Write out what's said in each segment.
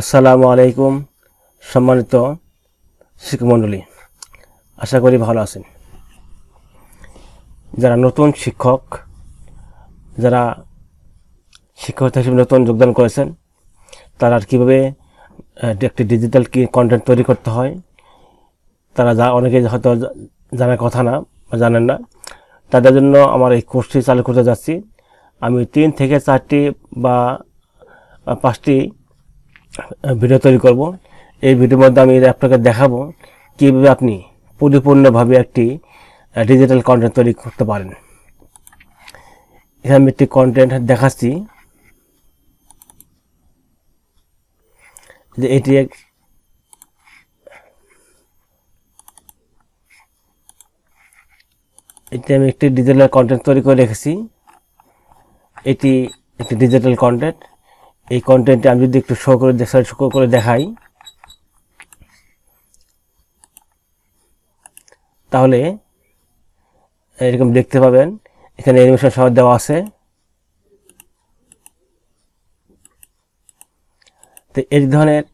আসসালামু আলাইকুম, সম্মানিত শিক্ষকমণ্ডলী আশা করি ভালো আছেন। যারা নতুন শিক্ষক, যারা শিক্ষক হিসেবে নতুন যোগদান করেছেন, তারা কীভাবে একটি ডিজিটাল কি কন্টেন্ট তৈরি করতে হয়, তারা যা, অনেকে হয়তো জানার কথা না বা জানেন না, তাদের জন্য আমার এই কোর্সটি চালু করতে যাচ্ছি। আমি তিন থেকে চারটি বা, পাঁচটি ভিডিও তৈরি করব। এই ভিডিওর মধ্যে আমি আপনাকে দেখাবো কীভাবে আপনি পরিপূর্ণভাবে একটি ডিজিটাল কন্টেন্ট তৈরি করতে পারেন। এখানে আমি একটি কন্টেন্ট দেখাচ্ছি। যে এটি এক- এটি আমি একটি ডিজিটাল কন্টেন্ট তৈরি করে রেখেছি। এটি একটি ডিজিটাল কন্টেন্ট এই কন্টেন্টে আমি যদি একটু শো করে শো করে দেখাই। তাহলে এরকম দেখতে পাবেন। এখানে অ্যানিমেশন সহ দেওয়া আছে। তো এই ধরনের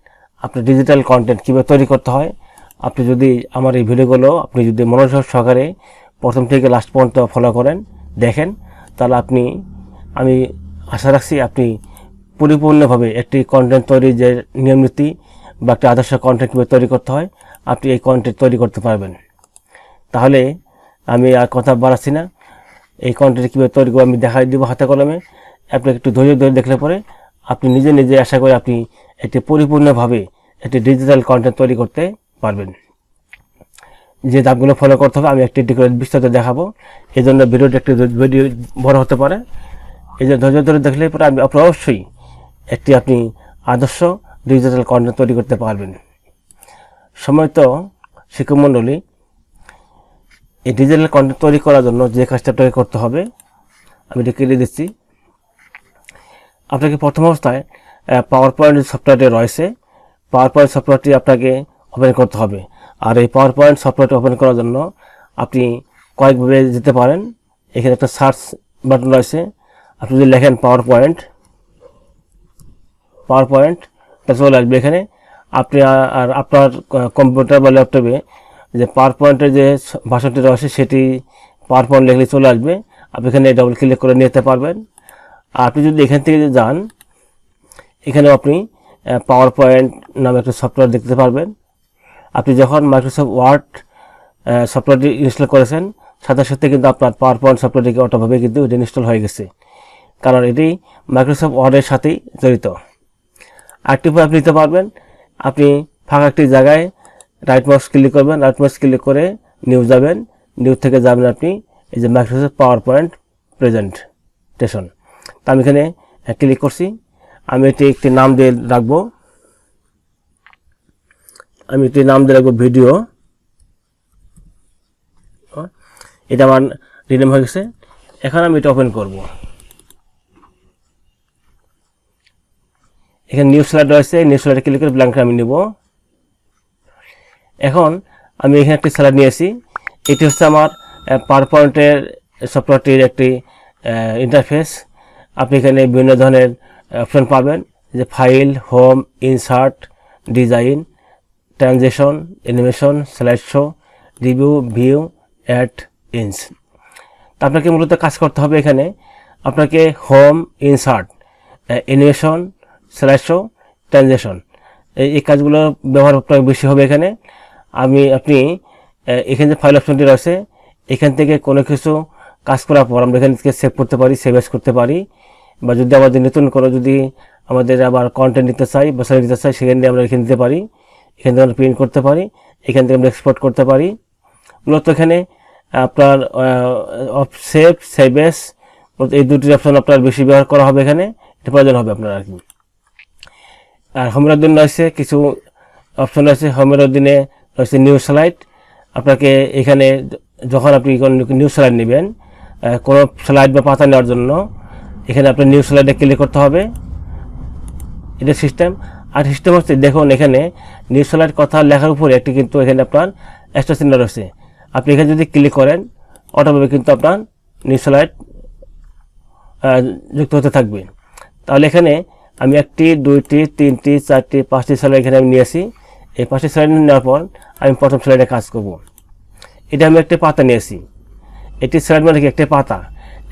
আপনার ডিজিটাল কন্টেন্ট কীভাবে তৈরি করতে হয়, আপনি যদি আমার এই ভিডিওগুলো আপনি যদি মনোযোগ সহকারে প্রথম থেকে লাস্ট পর্যন্ত ফলো করেন, দেখেন, তাহলে আপনি আমি আশা রাখছি আপনি পরিপূর্ণভাবে একটি কন্টেন্ট তৈরির যে নিয়ম নীতি বা একটি আদর্শ কন্টেন্ট কীভাবে তৈরি করতে হয়, আপনি এই কন্টেন্ট তৈরি করতে পারবেন। তাহলে আমি আর কথা বাড়াচ্ছি না। এই কন্টেন্ট কীভাবে তৈরি করব আমি দেখাই দেবো হাতে কলমে। আপনি একটু ধৈর্য ধরে দেখলে পরে আপনি নিজে নিজে আশা করে আপনি একটি পরিপূর্ণভাবে একটি ডিজিটাল কন্টেন্ট তৈরি করতে পারবেন। যে ধাপগুলো ফলো করতে হবে, আমি একটি করে বিস্তারিত দেখাবো। এই জন্য ভিডিওটি একটি ভিডিও বড় হতে পারে। এই যে ধৈর্য ধরে দেখলে পরে আমি অবশ্যই একটি আপনি আদর্শ ডিজিটাল কন্টেন্ট তৈরি করতে পারবেন। সময় তো শিক্ষকমণ্ডলী এই ডিজিটাল কন্টেন্ট তৈরি করার জন্য যে কাজটা আপনাকে করতে হবে, আমি এটা কেটে দিচ্ছি। আপনাকে প্রথম অবস্থায় পাওয়ার পয়েন্ট সফটওয়্যারটি রয়েছে। পাওয়ার পয়েন্ট সফটওয়্যারটি আপনাকে ওপেন করতে হবে। আর এই পাওয়ার পয়েন্ট সফটওয়্যারটি ওপেন করার জন্য আপনি কয়েকভাবে যেতে পারেন। এখানে একটা সার্চ বাটন রয়েছে। আপনি যদি লেখেন পাওয়ার পয়েন্ট পাওয়ার পয়েন্ট এটা চলে আসবে এখানে। আপনি আর আপনার কম্পিউটার বা ল্যাপটপে যে পাওয়ার পয়েন্টের যে ভাষণটি রয়েছে সেটি পাওয়ার পয়েন্ট লেখলে চলে আসবে। আপনি এখানে ডবল ক্লিক করে নিতে পারবেন। আর আপনি যদি এখান থেকে যান, এখানেও আপনি পাওয়ার পয়েন্ট নামে একটা সফটওয়্যার দেখতে পারবেন। আপনি যখন মাইক্রোসফট ওয়ার্ড সফটওয়্যারটি ইনস্টল করেছেন, সাথে সাথে কিন্তু আপনার পাওয়ার পয়েন্ট সফটওয়্যারটিকে অটোভাবে কিন্তু ইনস্টল হয়ে গেছে। কারণ এটি মাইক্রোসফট ওয়ার্ডের সাথেই জড়িত। আরেকটি আপনি নিতে পারবেন। আপনি ফাঁকা একটি জায়গায় রাইট মাউস ক্লিক করবেন রাইট মাউস ক্লিক করে নিউজ যাবেন। নিউজ থেকে যাবেন আপনি এই যে মাইক্রোসফট পাওয়ার পয়েন্ট প্রেজেন্টেশন তা আমি এখানে ক্লিক করছি। আমি এটি একটি নাম দিয়ে রাখব। আমি একটি নাম দিয়ে রাখব ভিডিও এটা আমার রিনেম হয়ে গেছে। এখন আমি এটা ওপেন করব। এখানে নিউ স্লাইড রয়েছে নিউজ স্লাইডে ক্লিক করে ব্ল্যাঙ্কটা আমি নেব। এখন আমি এখানে একটি স্লাইড নিয়েছি এটি হচ্ছে আমার পাওয়ার পয়েন্টের সফটওয়্যারটির একটি ইন্টারফেস আপনি এখানে বিভিন্ন ধরনের অপশন পাবেন, যে file home insert design transaction animation slide show review view add ins তা আপনাকে মূলত কাজ করতে হবে এখানে। আপনাকে home insert animation slide show transaction এই এই কাজগুলো ব্যবহার আপনার বেশি হবে এখানে। আমি, আপনি এখানে যে ফাইল অপশনটি রয়েছে, এখান থেকে কোনো কিছু কাজ করার পর আমরা এখান থেকে সেভ করতে পারি সেভ করতে পারি। বা যদি আমাদের নতুন কোনো যদি আমাদের আবার কন্টেন্ট নিতে চাই বা সাইড নিতে চাই, সেখান থেকে আমরা এখানে নিতে পারি। এখান থেকে আমরা প্রিন্ট করতে পারি। এখান থেকে আমরা এক্সপোর্ট করতে পারি। মূলত এখানে আপনার সেভ সেভেস এই দুটি অপশন আপনার বেশি ব্যবহার করা হবে এখানে। এটা প্রয়োজন হবে আপনার আর কি। আর হোমের রয়েছে, কিছু অপশন রয়েছে। হোমের রয়েছে নিউ স্লাইড আপনাকে এখানে যখন আপনি নিউ স্লাইড নেবেন কোনো স্লাইড বা পাতা নেওয়ার জন্য এখানে আপনার নিউ স্লাইডে ক্লিক করতে হবে। এটা সিস্টেম আর সিস্টেম হচ্ছে, দেখুন এখানে নিউ স্লাইড কথা লেখার উপরে একটি কিন্তু এখানে আপনার এক্সট্রা চিহ্ন রয়েছে। আপনি এখানে যদি ক্লিক করেন অটোভাবে কিন্তু আপনার নিউ স্লাইড যুক্ত হতে থাকবে। তাহলে এখানে আমি একটি, দুইটি, তিনটি, চারটি, পাঁচটি স্লাইড এখানে আমি নিয়েছি এই পাঁচটি স্লাইড নেওয়ার পর আমি প্রথম স্লাইডে কাজ করব। এটা আমি একটি পাতা নিয়েছি এটি স্লাইড মানে কি একটি পাতা।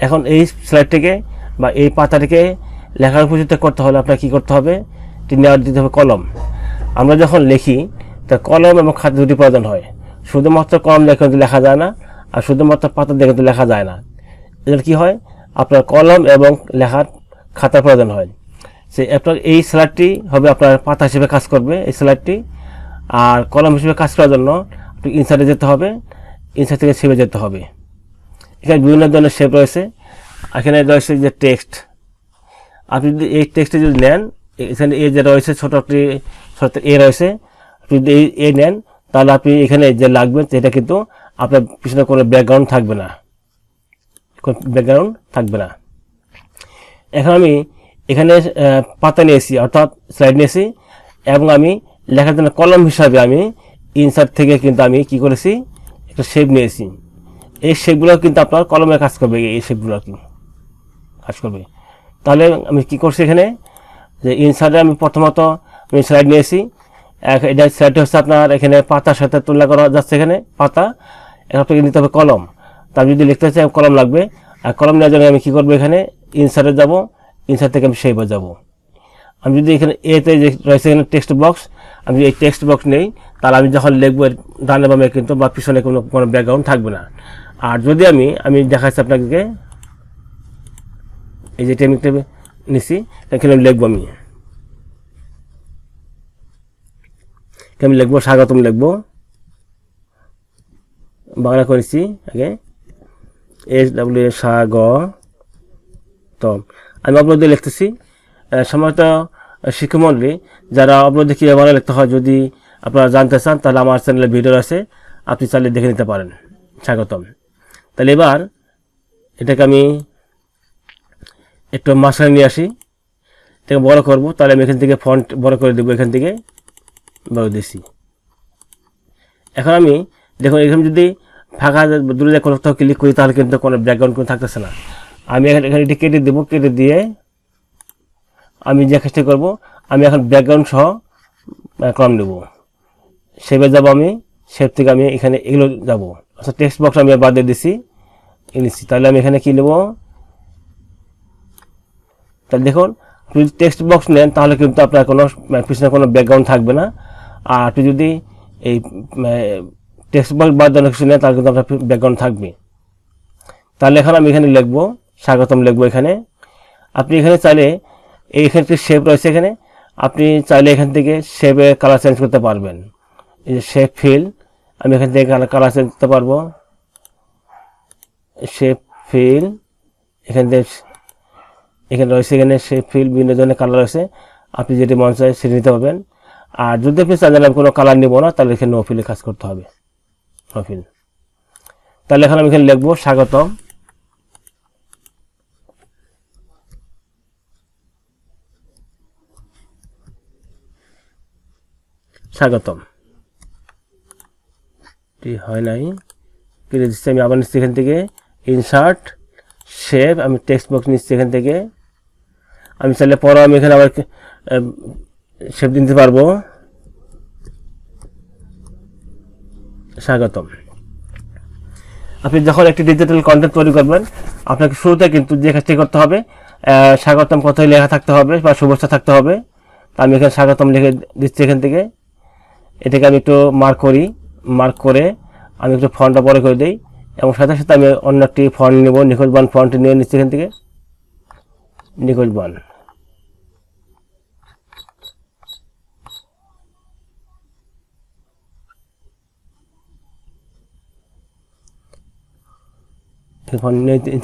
এখন এই স্লাইডটিকে বা এই পাতাটিকে লেখার উপযুক্ত করতে হলে আপনার কী করতে হবে? এটি নেওয়ার দিতে হবে কলম। আমরা যখন লিখি, তা কলম এবং খাতা দুটি প্রয়োজন হয়। শুধুমাত্র কলম দেখে কিন্তু লেখা যায় না, আর শুধুমাত্র পাতা দেখে কিন্তু লেখা যায় না। এদের কী হয়? আপনার কলম এবং লেখার খাতার প্রয়োজন হয়। সে আপনার এই স্লাইডটি হবে আপনার পাতা হিসেবে কাজ করবে, এই স্যালাডটি আর কলম হিসেবে কাজ করার জন্য আপনি ইনসার্টে যেতে হবে ইনসার্ট থেকে শেপে যেতে হবে। এখানে বিভিন্ন ধরনের শেপ রয়েছে। এখানে রয়েছে যে টেক্সট আপনি যদি এই টেক্সটে যদি নেন, এখানে এ যে রয়েছে ছোটো একটি, ছোট এ রয়েছে, আপনি যদি এই এ নেন, তাহলে আপনি এখানে যে লাগবে, সেটা কিন্তু আপনার পিছনে কোনো ব্যাকগ্রাউন্ড থাকবে না। কোনো ব্যাকগ্রাউন্ড থাকবে না। এখন আমি এখানে পাতা নিয়েছি, অর্থাৎ স্লাইড নিয়েছি, এবং আমি লেখার জন্য কলম হিসাবে আমি ইনসার্ট থেকে কিন্তু আমি কি করেছি, একটা শেপ নিয়েছি। এই শেপগুলো কিন্তু আপনার কলমে কাজ করবে, এই শেপগুলো কি, কাজ করবে। তাহলে আমি কি করছি এখানে, যে ইনসার্টে আমি প্রথমত আমি স্লাইড নিয়েছি এটা স্লাইডটা হচ্ছে আপনার এখানে পাতার সাথে তুলনা করা যাচ্ছে এখানে, পাতা এখন আপনাকে নিতে হবে কলম। তার যদি লিখতে চাই, কলম লাগবে। আর কলম নেওয়ার জন্য আমি কী করব এখানে ইনসার্টে যাব ইনসার্ট থেকে আমি শেপে যাব। আমি যদি এখানে এতে যে রয়েছে এখানে টেক্সট বক্স আমি এই টেক্সট বক্স নেই, তাহলে আমি যখন লিখব, ডানে বামে কিন্তু বা পিছনে কোনো কোনো ব্যাকগ্রাউন্ড থাকবে না। আর যদি আমি আমি দেখাচ্ছি আপনাকে, এই যে টেকনিকটা নিছি, এখানে আমি লিখব আমি। আমি লিখব, স্বাগতম লিখব। বাংলা করেছি আগে। এস ডাব্লিউ এ স্বাগতম আমি অপরাধে লিখতেছি। আহ, সম্ভবত শিক্ষামন্ডলী যারা অপরাধে কীভাবে বাংলা লিখতে হয় যদি আপনারা জানতে চান তাহলে আমার চ্যানেলে ভিডিও আছে আপনি চাইলে দেখে নিতে পারেন। স্বাগতম। তাহলে এবার এটাকে আমি একটু মাঝখানে নিয়ে আসি। এটাকে বড় করব তাহলে আমি এখান থেকে ফন্ট বড় করে দেবো এখান থেকে বড় দিছি এখন আমি দেখুন এখানে যদি ফাঁকা দূরে যে কোথাও ক্লিক করি তাহলে কিন্তু কোনো ব্যাকগ্রাউন্ড কোনো থাকতেছে না। আমি এখানে এখানে এটি কেটে দেবো, কেটে দিয়ে আমি যে কাজটি করব, আমি এখন ব্যাকগ্রাউন্ড সহ কলম নেব। সেভে যাব আমি সেভ থেকে আমি এখানে এগুলো যাব। আচ্ছা টেক্সট বক্স আমি বাদ দিয়ে দিছি নিচ্ছি। তাহলে আমি এখানে কি নেব? তাহলে দেখুন, আপনি যদি টেক্সট বক্স নেন, তাহলে কিন্তু আপনার কোনো মানে পিছনে কোনো ব্যাকগ্রাউন্ড থাকবে না। আর আপনি যদি এই টেক্সট বক্স বাদ অনেক কিছু নেন, তাহলে কিন্তু আপনার ব্যাকগ্রাউন্ড থাকবে। তাহলে এখন আমি এখানে লিখব স্বাগতম লিখব এখানে। আপনি এখানে চাইলে এই এখানে একটি শেপ রয়েছে এখানে। আপনি চাইলে এখান থেকে শেপে কালার চেঞ্জ করতে পারবেন। এই যে শেপ ফিল আমি এখান থেকে কালার চেঞ্জ করতে পারব। শেপ ফিল এখান থেকে এখানে রয়েছে এখানে শেপ ফিল বিভিন্ন ধরনের কালার রয়েছে। আপনি যেটি মন চায় সেটি নিতে পারবেন। আর যদি আপনি চান আমি কোনো কালার নিব না, তাহলে এখানে নো ফিলে কাজ করতে হবে। নো ফিল তাহলে এখন আমি এখানে লিখব স্বাগতম। স্বাগতম। হয় নাই। কেটে দিচ্ছি আমি? আবার নিচ্ছি এখান থেকে। ইনসার্ট শেপ আমি টেক্সট বক্স নিচ্ছি এখান থেকে। আমি চাইলে পরও আমি এখানে আবার শেপ দিতে পারব। স্বাগতম। আপনি যখন একটি ডিজিটাল কন্টেন্ট তৈরি করবেন, আপনাকে শুরুতে কিন্তু যে কাজটি করতে হবে স্বাগতম কথায় লেখা থাকতে হবে বা শুভেচ্ছা থাকতে হবে। তা আমি এখানে স্বাগতম লিখে দিচ্ছি এখান থেকে। এটাকে আমি একটু মার্ক করি মার্ক করে আমি একটু ফন্টটা বড় করে দিই এবং সাথে সাথে আমি অন্য একটি ফন্ট নেব নিখোঁজ বান ফন্ট নিয়ে নিচ্ছি এখান থেকে। নিখোঁজ বান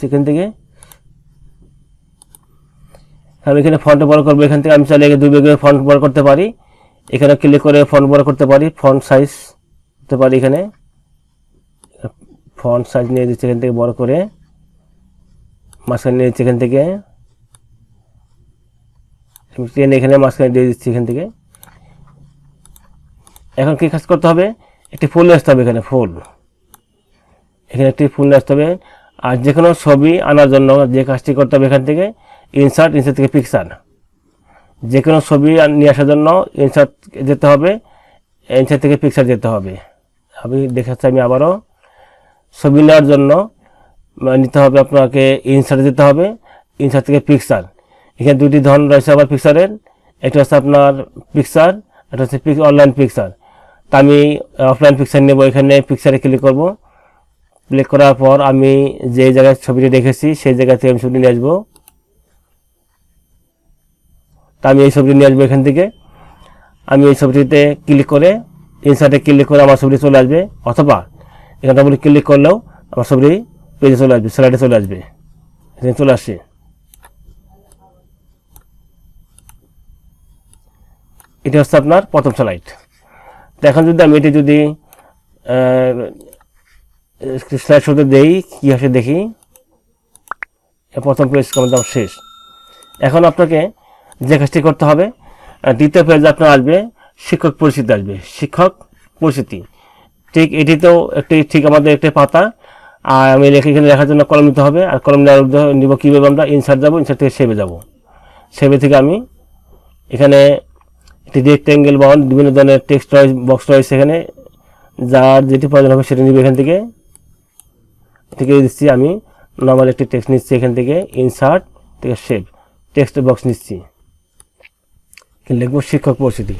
এখান থেকে। আমি এখানে ফন্ট বড় করব, এখান থেকে আমি চাইলে দুই বেগে ফন্ট বড় করতে পারি। এখানে ক্লিক করে ফন্ট বড় করতে পারি ফন্ট সাইজ করতে পারি এখানে। ফন্ট সাইজ নিয়ে দিচ্ছি এখান থেকে বড় করে, মাঝখানে নিয়ে দিচ্ছি এখান থেকে। টেনে এখানে মাঝখানে দিয়ে দিচ্ছি এখান থেকে। এখন কি কাজ করতে হবে? একটি ফুল আসতে হবে এখানে ফুল এখানে একটি ফুল আসতে হবে। আর যে কোনো ছবি আনার জন্য যে কাজটি করতে হবে এখান থেকে ইনসার্ট ইনসার্ট থেকে পিকচার যে কোনো ছবি নিয়ে আসার জন্য ইনসার্ট যেতে হবে। ইনসার্ট থেকে পিকচার যেতে হবে। আমি দেখাচ্ছি আমি আবারও। ছবি নেওয়ার জন্য নিতে হবে আপনাকে ইনসার্ট যেতে হবে। ইনসার্ট থেকে পিকচার এখানে দুটি ধরন রয়েছে আবার পিকচারের একটা হচ্ছে আপনার পিকচার একটা হচ্ছে অনলাইন পিকচার তা আমি অফলাইন পিকচার নেব। এখানে পিকচারে ক্লিক করব। ক্লিক করার পর আমি যে জায়গায় ছবিটি রেখেছি সেই জায়গা থেকে আমি ছবিটি নিয়ে আসব। তা আমি এই ছবিটি নিয়ে আসব এখান থেকে। আমি এই ছবিটিতে ক্লিক করে ইনসার্টে ক্লিক করে আমার ছবিটি চলে আসবে, অথবা এখানে আপনি ক্লিক করলেও আমার ছবিটি পেজে চলে আসবে স্লাইডে চলে আসবে। এখানে চলে আসছে। এটা হচ্ছে আপনার প্রথম স্লাইড তো এখন যদি আমি এটি যদি স্লাইড শুরুতে দেই, কী আসে দেখি? প্রথম পেজ আমাদের শেষ। এখন আপনাকে যে কাজটি করতে হবে দ্বিতীয় পেজে আপনার আসবে, শিক্ষক পরিচিতি আসবে। শিক্ষক পরিচিতি। ঠিক এটিতেও একটি, ঠিক আমাদের একটি পাতা, আর আমি এখানে লেখার জন্য কলম নিতে হবে, আর কলম নিব কীভাবে আমরা ইনসার্ট যাব ইনসার্ট থেকে সেভে যাব। সেভে থেকে আমি এখানে একটি রেক্ট্যাঙ্গেল বা বিভিন্ন ধরনের টেক্সট রয়েছে বক্স রয়েছে এখানে, যার যেটি প্রয়োজন হবে সেটি নিবে এখান থেকে। থেকে দিচ্ছি আমি নর্মাল একটি টেক্সট নিচ্ছি এখান থেকে ইনসার্ট থেকে সেভ টেক্সট বক্স নিচ্ছি। লিখব? শিক্ষক পরিস্থিতি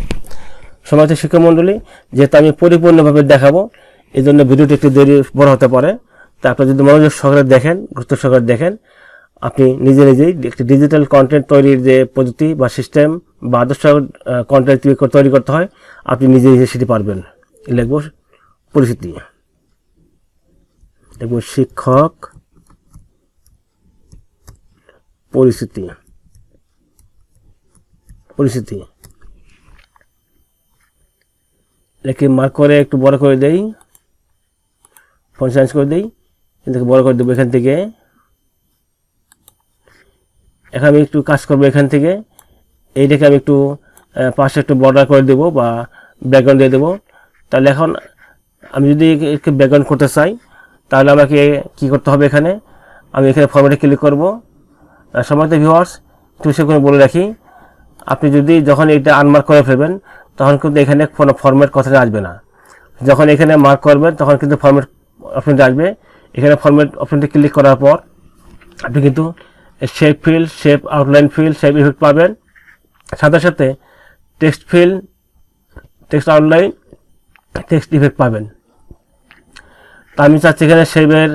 সমাজ শিক্ষক মণ্ডলী যেহেতু আমি পরিপূর্ণভাবে দেখাবো এই জন্য ভিডিওটি একটু দেরি বড় হতে পারে। তা আপনি যদি মনোযোগ সহকারে দেখেন, গুরুত্ব সহকারে দেখেন, আপনি নিজে নিজেই একটি ডিজিটাল কন্টেন্ট তৈরির যে পদ্ধতি বা সিস্টেম বা আদর্শ কন্টেন্ট তৈরি করতে হয়, আপনি নিজে নিজে সেটি পারবেন। লিখব পরিস্থিতি লিখব শিক্ষক পরিস্থিতি পরিস্থিতি। এটাকে মার্ক করে একটু বড় করে দেই। ফোন চেঞ্জ করে দিই। এটাকে বড় করে দেবো এখান থেকে। এখন আমি একটু কাজ করব এখান থেকে। এইটাকে আমি একটু পাশে একটু বর্ডার করে দেবো বা ব্যাকগ্রাউন্ড দিয়ে দেবো। তাহলে এখন আমি যদি একটু ব্যাকগ্রাউন্ড করতে চাই, তাহলে আমাকে কি করতে হবে এখানে? আমি এখানে ফর্মেটে ক্লিক করব। সময় ভিউয়ার্স একটু সে বলে রাখি। আপনি যদি যখন এটা আনমার্ক করে ফেলবেন, তখন কিন্তু এখানে কোনো ফরম্যাট কথাটা আসবে না। যখন এখানে মার্ক করবেন, তখন কিন্তু ফরম্যাট অপশনটা আসবে। এখানে ফরম্যাট অপশনটি ক্লিক করার পর আপনি কিন্তু shape fill shape outline fill shape effect পাবেন। সাথে সাথে text fill text outline text effect পাবেন। তা আমি চাচ্ছি এখানে শেপের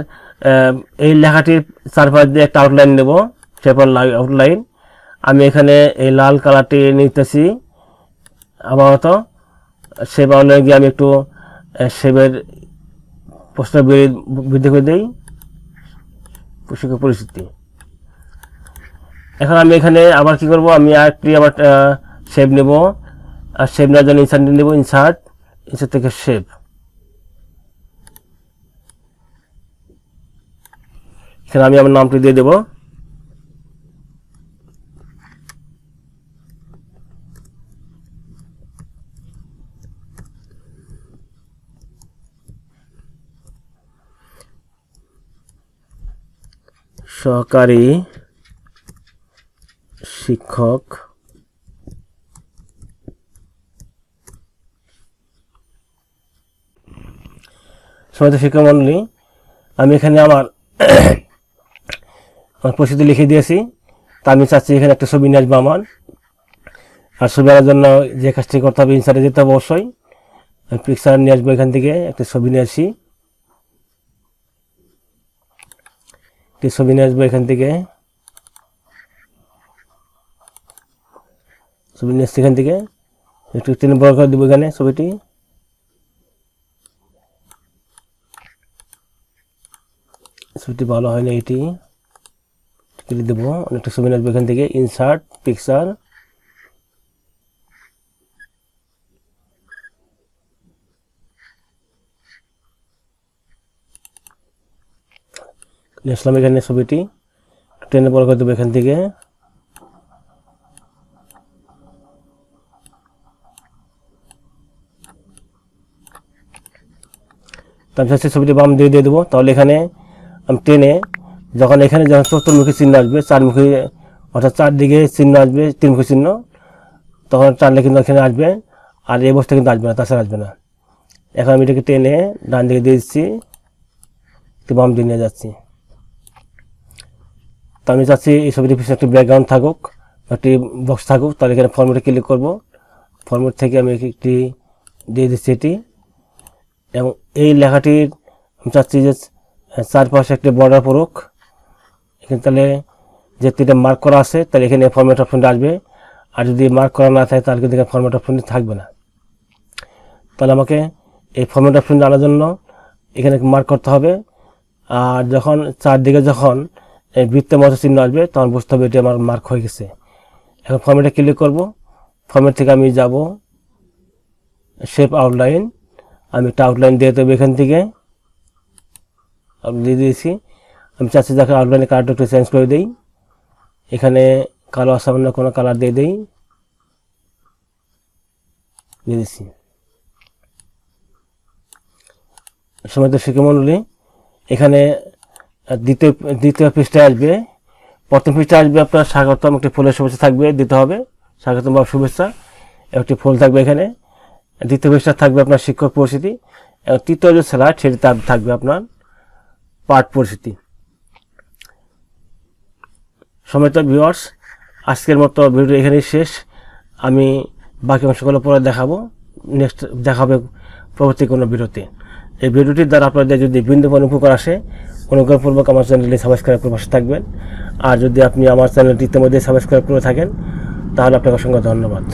এই লেখাটির চারপাশ দিয়ে একটা আউটলাইন নেব শেপের আউটলাইন আমি এখানে এই লাল কালারটি নিতেছি। আপাতত শেপ আউটলাইন গিয়ে আমি একটু শেপের পোস্টার বৃদ্ধি করে দিই। শিক্ষক পরিস্থিতি। এখন আমি এখানে আবার কি করব? আমি আরেকটি আবার শেপ নেব। আর শেপ নেওয়ার জন্য ইনসার্ট নেব। ইনসার্ট ইনসার্ট থেকে শেপ। এখানে আমি আমার নামটি দিয়ে দেবো। সহকারী শিক্ষক সমিত শিক্ষক মন্ডলী, আমি এখানে আমার আমার পরিস্থিতি লিখে দিয়েছি। তা আমি চাচ্ছি এখানে একটা ছবি নিয়ে আসব আমার। আর ছবি আনার জন্য যে কাজটি করতে হবে ইনসারে যেতে হবে অবশ্যই। পিকচার নিয়ে আসব এখান থেকে, একটা ছবি নিয়ে আসি। একটি ছবি নিয়ে আসব এখান থেকে। ছবি নিয়ে এখান থেকে। একটু টেনে বড় করে দেবো এখানে ছবিটি। ছবিটি ভালো হয় না এটি দেবো। অনেকটা ছবি নিয়ে আসব এখান থেকে। ইনসার্ট পিকচার নিয়ে এখানে ছবিটি টেনে বড় করে দেবো এখান থেকে। তারপর হচ্ছে ছবিটি বাম দিয়ে দিয়ে দেবো। তাহলে এখানে আমি টেনে যখন এখানে যখন চতুর্মুখী চিহ্ন আসবে, চারমুখী, অর্থাৎ চারদিকে চিহ্ন আসবে, তিনমুখী চিহ্ন, তখন টানলে কিন্তু এখানে আসবে, আর এই অবস্থা কিন্তু আসবে না, তাছাড়া আসবে না। এখন আমি এটাকে টেনে ডান দিকে দিয়ে দিচ্ছি বাম দিয়ে নিয়ে যাচ্ছি। তো আমি চাচ্ছি এই ছবিটির পিছনে একটি ব্যাকগ্রাউন্ড থাকুক, একটি বক্স থাকুক, তাহলে এখানে ফর্মেটে ক্লিক করব। ফর্মেট থেকে আমি একটি দিয়ে দিচ্ছি এটি। এবং এই লেখাটির আমি চাচ্ছি যে চারপাশে একটি বর্ডার পড়ুক। এখানে তাহলে যে তিনটা মার্ক করা আছে, তাহলে এখানে ফর্মেট অপশনটা আসবে। আর যদি মার্ক করা না থাকে, তাহলে কিন্তু এখানে ফর্মেট অপশনটি থাকবে না। তাহলে আমাকে এই ফর্মেট অপশন জানার জন্য এখানে মার্ক করতে হবে। আর যখন চারদিকে যখন এই বৃত্তের মতো চিহ্ন আসবে, তখন বুঝতে হবে এটি আমার মার্ক হয়ে গেছে। এখন ফর্মেটে ক্লিক করব। ফর্মেট থেকে আমি যাব শেপ আউটলাইন আমি একটা আউটলাইন দিয়ে দেবো এখান থেকে। দিয়ে দিয়েছি। আমি চাচ্ছি যাকে আউটলাইনের কালারটা একটু চেঞ্জ করে দিই। এখানে কালো আসামান্য কোনো কালার দিয়ে দিই। দিয়ে দিচ্ছি সময় তো শিখে শিক্ষামণ্ডলী এখানে দ্বিতীয় দ্বিতীয় পৃষ্ঠায় আসবে। প্রথম পৃষ্ঠায় আসবে আপনার স্বাগতম, একটি ফুলের শুভেচ্ছা থাকবে, দিতে হবে। স্বাগতম বা শুভেচ্ছা, একটি ফুল থাকবে এখানে। দ্বিতীয় পৃষ্ঠা থাকবে আপনার শিক্ষক পরিস্থিতি এবং তৃতীয় যে স্লাইড সেটি তার থাকবে আপনার পাঠ পরিস্থিতি সমেত ভিউয়ার্স আজকের মতো ভিডিও এখানেই শেষ। আমি বাকি অংশগুলো পরে দেখাবো। নেক্সট দেখাবে পরবর্তী কোনো ভিডিওতে। এই ভিডিওটির দ্বারা আপনাদের যদি বিন্দু উপকার আসে অনুগ্রহপূর্বক আমার চ্যানেলটি সাবস্ক্রাইব করে পাশে থাকবেন। আর যদি আপনি আমার চ্যানেলটি ইতিমধ্যে সাবস্ক্রাইব করে থাকেন, তাহলে আপনাকে অসংখ্য ধন্যবাদ।